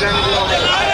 Gracias.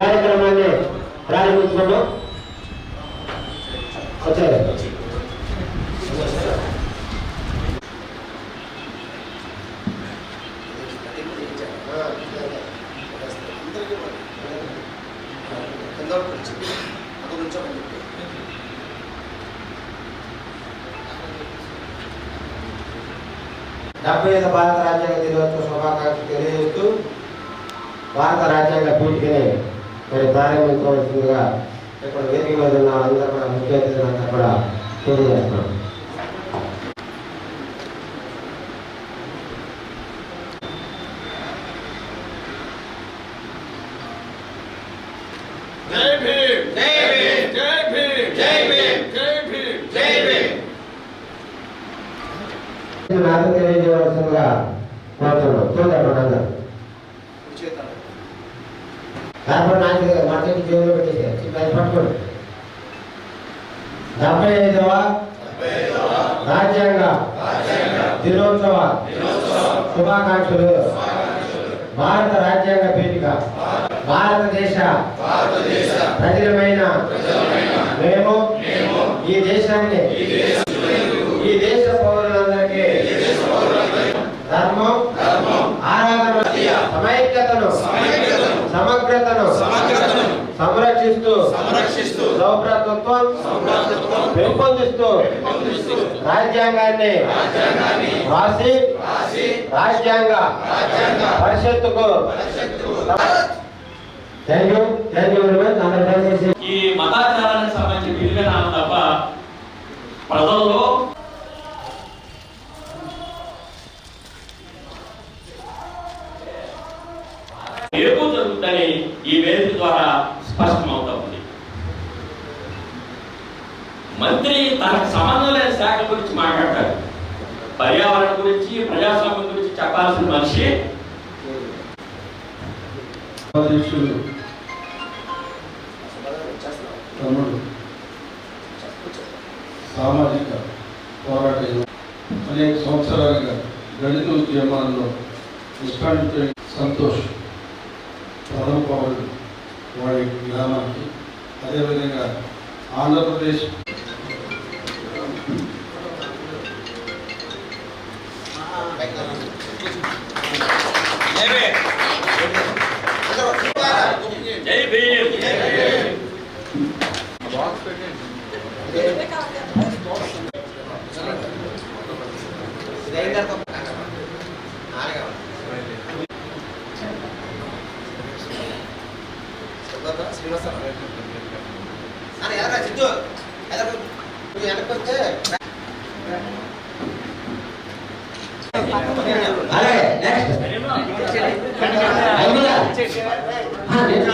కార్యక్రమాన్ని ప్రారంభించుకున్నాం వచ్చారు డెబ్బై ఐదు భారత రాజ్యాంగ దినోత్సవ శుభాకాంక్షలు తెలియజేస్తూ భారత రాజ్యాంగ పీఠికని మరి ప్రారంభించవలసిందిగా ఇక్కడ వేదిక మీద ఉన్న అందరూ కూడా ముఖ్య అతిథులంతా కూడా తెలియజేస్తున్నాం తెలియజేయవలసిందిగా కోరుతున్నాం చూడండి అందరూ కాబట్టి నాకు మా చేతి జేబులో పెట్టేసి పట్టుకోండి. డెబ్బై ఐదవ రాజ్యాంగ దినోత్సవ శుభాకాంక్షలు. భారత రాజ్యాంగ పీఠిక భారతదేశ ప్రజలమైన మేము ఈ దేశాన్ని ఈ దేశ పౌరులందరికీ ధర్మం ఆరాధన సమైక్యతను సమగ్రతను సంరక్షిస్తూ సంరక్షిస్తూ సౌభ్రతత్వం పెంపొందిస్తూ రాజ్యాంగాన్ని రాసి రాజ్యాంగ పరిషత్తుకు thank you thank you very much అందరూ దయచేసి ఈ మతాచారానికి విలువనాలు తప్ప ప్రజల్లో అనేది ఈ వేదిక ద్వారా స్పష్టమవుతా ఉంది మంత్రి తనకు సంబంధం లేని శాఖ గురించి మాట్లాడతారు పర్యావరణ గురించి ప్రజాస్వామ్యం గురించి చెప్పాల్సిన మనిషి తమ్ముడు. సామాజిక పోరాట. అనేక సంవత్సరాలుగా దళిత ఉద్యమాల్లో నిష్కాంక్ష సంతోషం. ప్రథమ పౌరుడు వాడి గ్రామానికి అదేవిధంగా ఆంధ్రప్రదేశ్ అలాగే నెక్స్ట్ అయిందా? ఆ, నేను-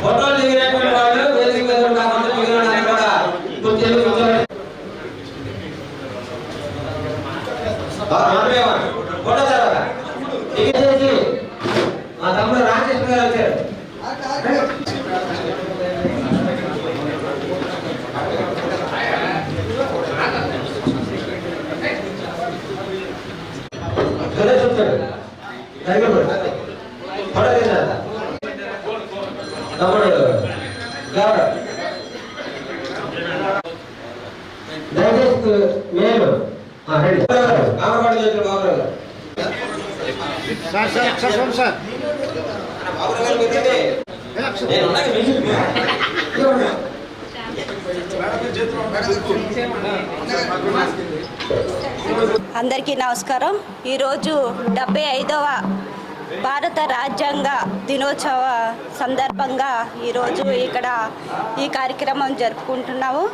ఫోటోలు దిగినటువంటి వాళ్ళు వేదిక మీద ఉన్న అందరూ మిగిలిన వాళ్ళు కూడా కూర్చొని కూర్చోండి. ఫోటో తమ్ముడు గౌరవ్ దయచేసి మేము కామరాడు చేసిన బాబురావు గారు. సార్ సార్ సార్ చూడండి సార్. బాబురావు గారు కూర్చోండి. నేను ఉన్నాక మీకు ఇవ్వండి. అందరికీ నమస్కారం. ఈరోజు డెబ్బై ఐదవ భారత రాజ్యాంగ దినోత్సవ సందర్భంగా ఈరోజు ఇక్కడ ఈ కార్యక్రమం జరుపుకుంటున్నాము.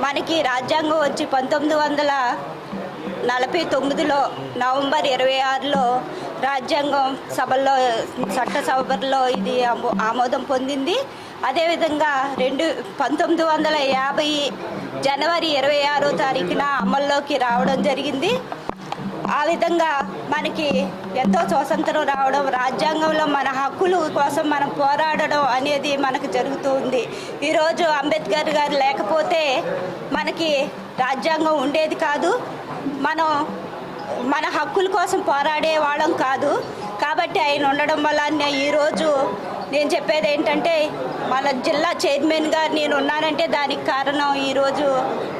మనకి రాజ్యాంగం వచ్చి పంతొమ్మిది వందల నలభై తొమ్మిదిలో నవంబర్ ఇరవై ఆరులో రాజ్యాంగం సభల్లో చట్టసభల్లో ఇది ఆమో- ఆమోదం పొందింది. అదేవిధంగా రెండు పంతొమ్మిది వందల యాభై జనవరి ఇరవై ఆరో తారీఖున అమల్లోకి రావడం జరిగింది. ఆ విధంగా మనకి ఎంతో స్వాతంత్రం రావడం రాజ్యాంగంలో మన హక్కుల కోసం మనం పోరాడడం అనేది మనకు జరుగుతూ ఉంది. ఈరోజు అంబేద్కర్ గారు లేకపోతే మనకి రాజ్యాంగం ఉండేది కాదు. మనం మన హక్కుల కోసం పోరాడే వాళ్ళం కాదు. కాబట్టి ఆయన ఉండడం వల్ల ఈరోజు నేను చెప్పేది ఏంటంటే మన జిల్లా చైర్మన్గా నేను ఉన్నానంటే దానికి కారణం ఈరోజు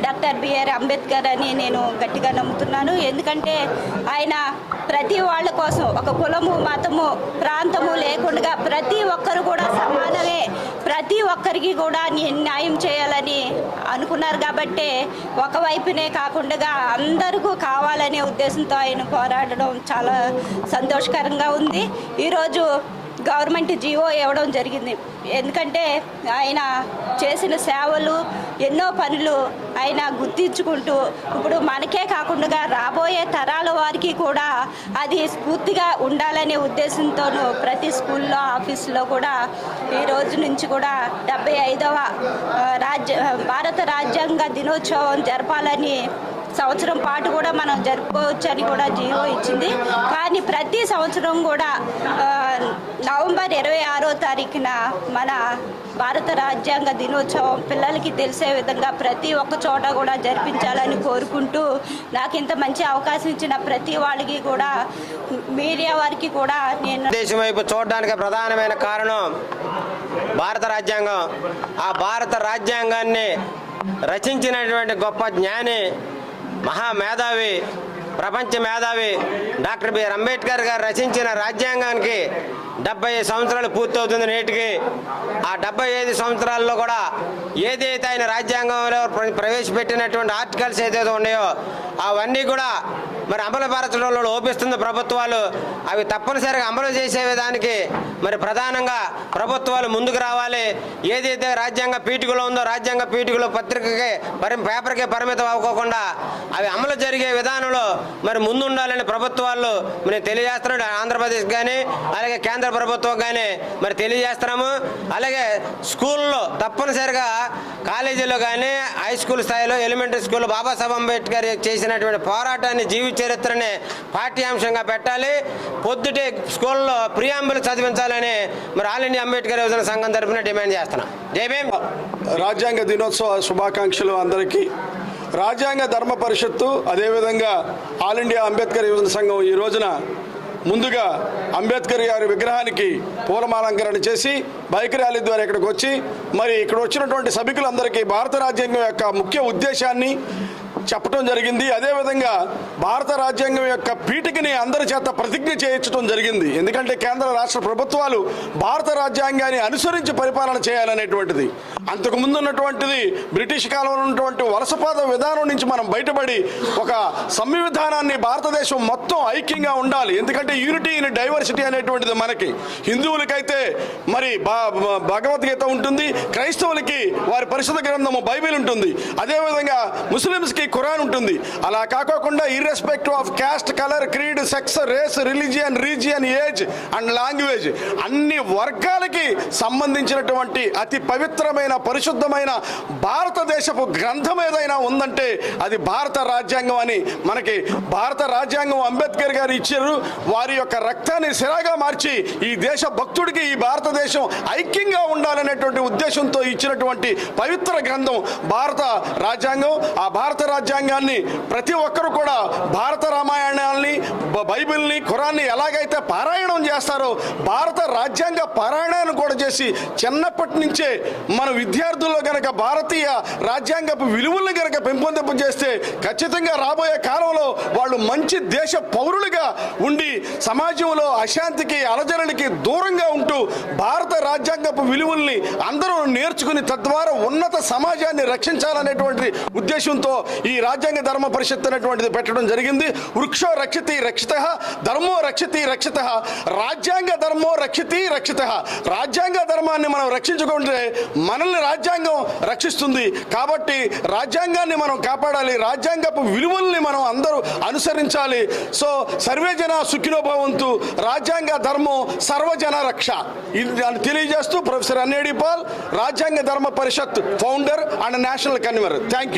డాక్టర్ బిఆర్ అంబేద్కర్ అని నేను గట్టిగా నమ్ముతున్నాను. ఎందుకంటే ఆయన ప్రతి వాళ్ళ కోసం ఒక కులము మతము ప్రాంతము లేకుండా ప్రతి ఒక్కరు కూడా సమానమే. ప్రతి ఒక్కరికి కూడా న్యాయం చేయాలని అనుకున్నారు కాబట్టి ఒకవైపునే కాకుండా అందరికీ కావాలనే ఉద్దేశంతో ఆయన పోరాడడం చాలా సంతోషకరంగా ఉంది. ఈరోజు గవర్నమెంట్ జీవో ఇవ్వడం జరిగింది. ఎందుకంటే ఆయన చేసిన సేవలు ఎన్నో పనులు ఆయన గుర్తించుకుంటూ ఇప్పుడు మనకే కాకుండా రాబోయే తరాల వారికి కూడా అది స్ఫూర్తిగా ఉండాలనే ఉద్దేశంతోనూ ప్రతి స్కూల్లో ఆఫీసులో కూడా ఈ రోజు నుంచి కూడా డెబ్బై ఐదవ రాజ్య భారత రాజ్యాంగ దినోత్సవం జరపాలని సంవత్సరం పాటు కూడా మనం జరుపుకోవచ్చని కూడా జీవో ఇచ్చింది. కానీ ప్రతి సంవత్సరం కూడా నవంబర్ ఇరవై ఆరో తారీఖున మన భారత రాజ్యాంగ దినోత్సవం పిల్లలకి తెలిసే విధంగా ప్రతి ఒక్క చోట కూడా జరిపించాలని కోరుకుంటూ నాకు ఇంత మంచి అవకాశం ఇచ్చిన ప్రతి వాళ్ళకి కూడా మీడియా వారికి కూడా నేను దేశం వైపు చూడడానికి ప్రధానమైన కారణం భారత రాజ్యాంగం. ఆ భారత రాజ్యాంగాన్ని రచించినటువంటి గొప్ప జ్ఞాని మహామేధావి ప్రపంచ మేధావి డాక్టర్ బిఆర్ అంబేద్కర్ గారు రచించిన రాజ్యాంగానికి డెబ్బై సంవత్సరాలు పూర్తవుతుంది నేటికి. ఆ డెబ్బై ఐదు సంవత్సరాల్లో కూడా ఏదైతే ఆయన రాజ్యాంగంలో ప్రవేశపెట్టినటువంటి ఆర్టికల్స్ ఏదైతే ఉన్నాయో అవన్నీ కూడా మరి అమలు పరచడంలో లోపిస్తుంది ప్రభుత్వాలు. అవి తప్పనిసరిగా అమలు చేసే విధానికి మరి ప్రధానంగా ప్రభుత్వాలు ముందుకు రావాలి. ఏదైతే రాజ్యాంగ పీఠికలో ఉందో రాజ్యాంగ పీఠికలో పత్రికకి పరి పేపర్కి పరిమితం అవ్వకోకుండా అవి అమలు జరిగే విధానంలో మరి ముందుండాలని ప్రభుత్వాలు మరి తెలియజేస్తున్నాడు ఆంధ్రప్రదేశ్ కానీ అలాగే కేంద్ర ప్రభుత్వం కానీ మరి తెలియజేస్తున్నాము. అలాగే స్కూల్లో తప్పనిసరిగా కాలేజీలో కానీ హై స్కూల్ స్థాయిలో ఎలిమెంటరీ స్కూల్లో బాబాసాహెబ్ అంబేద్కర్ చేసినటువంటి పోరాటాన్ని జీవి చరిత్రని పాఠ్యాంశంగా పెట్టాలి. పొద్దుటే స్కూల్లో ప్రియాంబులు చదివించాలని మరి ఆల్ ఇండియా అంబేద్కర్ యువజన సంఘం తరఫున డిమాండ్ చేస్తున్నాం. జై భీమ్. రాజ్యాంగ దినోత్సవ శుభాకాంక్షలు అందరికీ. రాజ్యాంగ ధర్మ పరిషత్తు అదేవిధంగా ఆల్ ఇండియా అంబేద్కర్ యువజన సంఘం ఈ రోజున ముందుగా అంబేద్కర్ గారి విగ్రహానికి పూలమాలంకరణ చేసి బైక్ ర్యాలీ ద్వారా ఇక్కడికి వచ్చి మరి ఇక్కడ వచ్చినటువంటి సభికులందరికీ భారత రాజ్యాంగం యొక్క ముఖ్య ఉద్దేశాన్ని చెప్పడం జరిగింది. అదేవిధంగా భారత రాజ్యాంగం యొక్క పీఠికని అందరి చేత ప్రతిజ్ఞ చేయించడం జరిగింది. ఎందుకంటే కేంద్ర రాష్ట్ర ప్రభుత్వాలు భారత రాజ్యాంగాన్ని అనుసరించి పరిపాలన చేయాలనేటువంటిది. అంతకు ముందు ఉన్నటువంటిది బ్రిటిష్ కాలంలో ఉన్నటువంటి వలసపాద విధానం నుంచి మనం బయటపడి ఒక సంవిధానాన్ని భారతదేశం మొత్తం ఐక్యంగా ఉండాలి. ఎందుకంటే యూనిటీ ఇన్ డైవర్సిటీ అనేటువంటిది మనకి. హిందువులకైతే మరి భ- భగవద్గీత ఉంటుంది. క్రైస్తవులకి వారి పరిశుద్ధ గ్రంథము బైబిల్ ఉంటుంది. అదేవిధంగా ముస్లిమ్స్కి ఖురాన్ ఉంటుంది. అలా కాకోకుండా irrespective of caste colour creed sex race religion region age and language అన్ని వర్గాలకి సంబంధించినటువంటి అతి పవిత్రమైన పరిశుద్ధమైన భారతదేశపు గ్రంథం ఏదైనా ఉందంటే అది భారత రాజ్యాంగం అని మనకి భారత రాజ్యాంగం అంబేద్కర్ గారు ఇచ్చారు. వారి యొక్క రక్తాన్ని సిరాగా మార్చి ఈ దేశ భక్తుడికి ఈ భారతదేశం ఐక్యంగా ఉండాలనేటువంటి ఉద్దేశంతో ఇచ్చినటువంటి పవిత్ర గ్రంథం భారత రాజ్యాంగం. ఆ భారత రాజ్యాంగాన్ని ప్రతి ఒక్కరు కూడా భారత రామాయణాన్ని బైబిల్ని ఖురాన్ని ఎలాగైతే పారాయణం చేస్తారో భారత రాజ్యాంగ పారాయణాన్ని కూడా చేసి చిన్నప్పటి నుంచే మన విద్యార్థుల్లో గనక భారతీయ రాజ్యాంగపు విలువల్ని గనక పెంపొందింప చేస్తే ఖచ్చితంగా రాబోయే కాలంలో వాళ్ళు మంచి దేశ పౌరులుగా ఉండి సమాజంలో అశాంతికి అలజడులకి దూరంగా ఉంటూ భారత రాజ్యాంగపు విలువల్ని అందరూ నేర్చుకుని తద్వారా ఉన్నత సమాజాన్ని రక్షించాలనేటువంటి ఉద్దేశంతో ఈ రాజ్యాంగ ధర్మ పరిషత్ అనేటువంటిది పెట్టడం జరిగింది. వృక్షో రక్షతి రక్షిత ధర్మో రక్షతి రక్షిత రాజ్యాంగ ధర్మో రక్షతి రక్షిత. రాజ్యాంగ ధర్మాన్ని మనం రక్షించుకుంటే మనల్ని రాజ్యాంగం రక్షిస్తుంది. కాబట్టి రాజ్యాంగాన్ని మనం కాపాడాలి. రాజ్యాంగపు విలువల్ని మనం అందరూ అనుసరించాలి. సో సర్వేజన సుఖినోభవంతు రాజ్యాంగ ధర్మం సర్వజన రక్ష. ఇది దాన్ని తెలియజేస్తూ ప్రొఫెసర్ అన్నేడిపాల్ రాజ్యాంగ ధర్మ పరిషత్ founder and national convenor. Thank you.